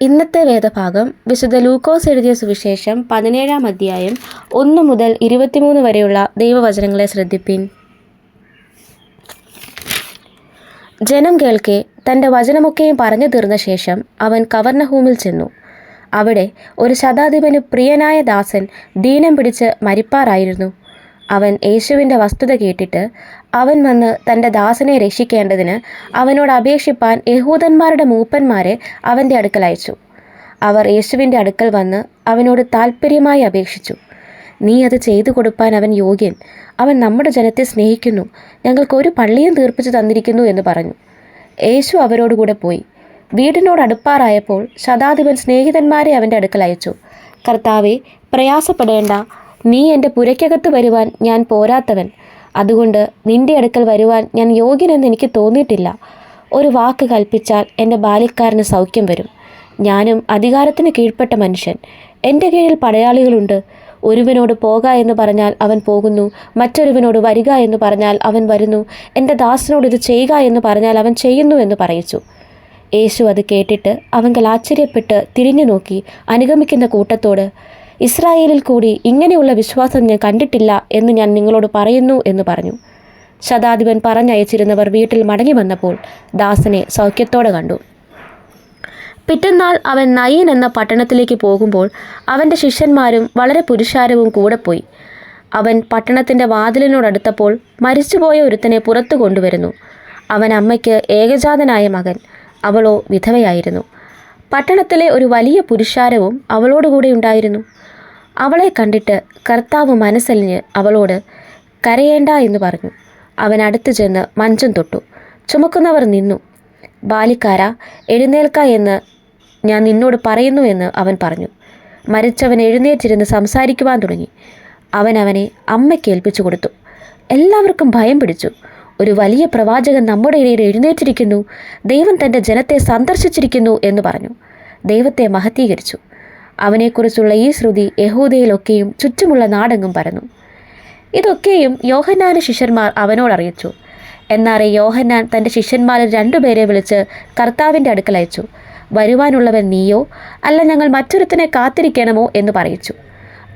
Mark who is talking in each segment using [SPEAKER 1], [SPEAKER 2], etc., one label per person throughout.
[SPEAKER 1] ഇന്നത്തെ വേദഭാഗം വിശുദ്ധ ലൂക്കോസ് എഴുതിയ സുവിശേഷം പതിനേഴാം അധ്യായം ഒന്ന് മുതൽ ഇരുപത്തിമൂന്ന് വരെയുള്ള ദൈവവചനങ്ങളെ ശ്രദ്ധിപ്പിൻ. ജനം കേൾക്കെ തന്റെ വചനമൊക്കെയും പറഞ്ഞു തീർന്ന ശേഷം അവൻ കവർണഹൂമിൽ ചെന്നു. അവിടെ ഒരു ശതാധിപന് പ്രിയനായ ദാസൻ ദീനം പിടിച്ച് മരിപ്പാറായിരുന്നു. അവൻ യേശുവിന്റെ വസ്തുത കേട്ടിട്ട് അവൻ വന്ന് തന്റെ ദാസനെ രക്ഷിക്കേണ്ടതിന് അവനോട് അപേക്ഷിപ്പാൻ യഹൂദന്മാരുടെ മൂപ്പന്മാരെ അവന്റെ അടുക്കൽ അയച്ചു. അവർ യേശുവിന്റെ അടുക്കൽ വന്ന് അവനോട് താൽപ്പര്യമായി അപേക്ഷിച്ചു. നീ അത് ചെയ്തു കൊടുപ്പാൻ അവൻ യോഗ്യൻ. അവൻ നമ്മുടെ ജനത്തെ സ്നേഹിക്കുന്നു. ഞങ്ങൾക്ക് ഒരു പള്ളിയും തീർപ്പിച്ചു തന്നിരിക്കുന്നു എന്ന് പറഞ്ഞു. യേശു അവരോടുകൂടെ പോയി. വീടിനോട് അടുപ്പാറായപ്പോൾ ശതാധിപൻ സ്നേഹിതന്മാരെ അവന്റെ അടുക്കൽ അയച്ചു. കർത്താവെ പ്രയാസപ്പെടേണ്ട. നീ എന്റെ പുരയ്ക്കകത്ത് വരുവാൻ ഞാൻ പോരാത്തവൻ. അതുകൊണ്ട് നിന്റെ അടുക്കൽ വരുവാൻ ഞാൻ യോഗ്യനെന്ന് എനിക്ക് തോന്നിയിട്ടില്ല. ഒരു വാക്ക് കൽപ്പിച്ചാൽ എന്റെ ബാല്യക്കാരന് സൗഖ്യം വരും. ഞാനും അധികാരത്തിന് കീഴ്പ്പെട്ട മനുഷ്യൻ. എന്റെ കീഴിൽ പടയാളികളുണ്ട്. ഒരുവനോട് പോക എന്ന് പറഞ്ഞാൽ അവൻ പോകുന്നു. മറ്റൊരുവനോട് വരിക എന്ന് പറഞ്ഞാൽ അവൻ വരുന്നു. എന്റെ ദാസനോട് ഇത് ചെയ്യുക എന്ന് പറഞ്ഞാൽ അവൻ ചെയ്യുന്നു എന്ന് പറയിച്ചു. യേശു അത് കേട്ടിട്ട് അവങ്കൽ ആശ്ചര്യപ്പെട്ട് തിരിഞ്ഞു നോക്കി അനുഗമിക്കുന്ന കൂട്ടത്തോട് ഇസ്രായേലിൽ കൂടി ഇങ്ങനെയുള്ള വിശ്വാസം ഞാൻ കണ്ടിട്ടില്ല എന്ന് ഞാൻ നിങ്ങളോട് പറയുന്നു എന്ന് പറഞ്ഞു. ശതാധിപൻ പറഞ്ഞയച്ചിരുന്നവർ വീട്ടിൽ മടങ്ങി വന്നപ്പോൾ ദാസനെ സൗഖ്യത്തോടെ കണ്ടു. പിറ്റന്നാൾ അവൻ നയീൻ എന്ന പട്ടണത്തിലേക്ക് പോകുമ്പോൾ അവന്റെ ശിഷ്യന്മാരും വളരെ പുരുഷാരവും കൂടെ പോയി. അവൻ പട്ടണത്തിന്റെ വാതിലിനോടടുത്തപ്പോൾ മരിച്ചുപോയ ഒരുത്തനെ പുറത്തു കൊണ്ടുവരുന്നു. അവൻ അമ്മയ്ക്ക് ഏകജാതനായ മകൻ. അവളോ വിധവയായിരുന്നു. പട്ടണത്തിലെ ഒരു വലിയ പുരുഷാരവും അവളോടുകൂടെ ഉണ്ടായിരുന്നു. അവളെ കണ്ടിട്ട് കർത്താവ് മനസ്സലിഞ്ഞ് അവളോട് കരയേണ്ട എന്ന് പറഞ്ഞു. അവൻ അടുത്തു ചെന്ന് മഞ്ചം തൊട്ടു. ചുമക്കുന്നവർ നിന്നു. ബാലിക്കാര എഴുന്നേൽക്ക എന്ന് ഞാൻ നിന്നോട് പറയുന്നു എന്ന് അവൻ പറഞ്ഞു. മരിച്ചവൻ എഴുന്നേറ്റിരുന്ന് സംസാരിക്കുവാൻ തുടങ്ങി. അവൻ അവനെ അമ്മയ്ക്ക് ഏൽപ്പിച്ചു കൊടുത്തു. എല്ലാവർക്കും ഭയം പിടിച്ചു. ഒരു വലിയ പ്രവാചകൻ നമ്മുടെ ഇടയിൽ എഴുന്നേറ്റിരിക്കുന്നു. ദൈവം തന്റെ ജനത്തെ സന്ദർശിച്ചിരിക്കുന്നു എന്ന് പറഞ്ഞു. ദൈവത്തെ മഹത്തീകരിച്ചു. അവനെക്കുറിച്ചുള്ള ഈ ശ്രുതി യഹൂദയിലൊക്കെയും ചുറ്റുമുള്ള നാടെങ്ങും പരന്നു. ഇതൊക്കെയും യോഹന്നാന് ശിഷ്യന്മാർ അവനോട് അറിയിച്ചു എന്നാറെ യോഹന്നാൻ തന്റെ ശിഷ്യന്മാരിൽ രണ്ടുപേരെ വിളിച്ച് കർത്താവിന്റെ അടുക്കൽ അയച്ചു. വരുവാനുള്ളവൻ നീയോ? അല്ല ഞങ്ങൾ മറ്റൊരുത്തനെ കാത്തിരിക്കണമോ എന്ന് പറയിച്ചു.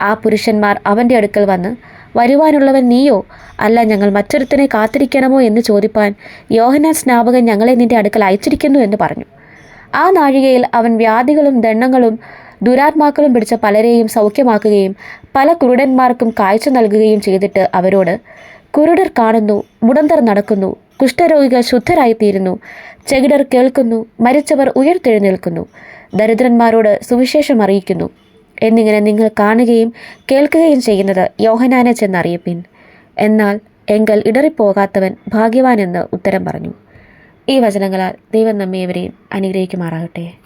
[SPEAKER 1] ആ പുരുഷന്മാർ അവന്റെ അടുക്കൽ വന്ന് വരുവാനുള്ളവൻ നീയോ? അല്ല ഞങ്ങൾ മറ്റൊരുത്തനെ കാത്തിരിക്കണമോ എന്ന് ചോദിപ്പാൻ യോഹന്നാൻ സ്നാപകൻ ഞങ്ങളെ നിന്റെ അടുക്കൽ അയച്ചിരിക്കുന്നു എന്ന് പറഞ്ഞു. ആ നാഴികയിൽ അവൻ വ്യാധികളും ദണ്ണങ്ങളും ദുരാത്മാക്കളും പിടിച്ച പലരെയും സൗഖ്യമാക്കുകയും പല കുരുടന്മാർക്കും കാഴ്ച നൽകുകയും ചെയ്തിട്ട് അവരോട് കുരുടർ കാണുന്നു മുടന്തർ നടക്കുന്നു കുഷ്ഠരോഗികൾ ശുദ്ധരായിത്തീരുന്നു ചെകിടർ കേൾക്കുന്നു മരിച്ചവർ ഉയർത്തെഴുന്നേൽക്കുന്നു ദരിദ്രന്മാരോട് സുവിശേഷം അറിയിക്കുന്നു. എന്നിങ്ങനെ നിങ്ങൾ കാണുകയും കേൾക്കുകയും ചെയ്യുന്നത് യോഹനാനെ ചെന്നറിയിപ്പിൻ. എന്നാൽ എങ്കൽ ഇടറിപ്പോകാത്തവൻ ഭാഗ്യവാനെന്ന് ഉത്തരം പറഞ്ഞു. ഈ വചനങ്ങളാൽ ദൈവം നമ്മേവരെയും അനുഗ്രഹിക്കുമാറാകട്ടെ.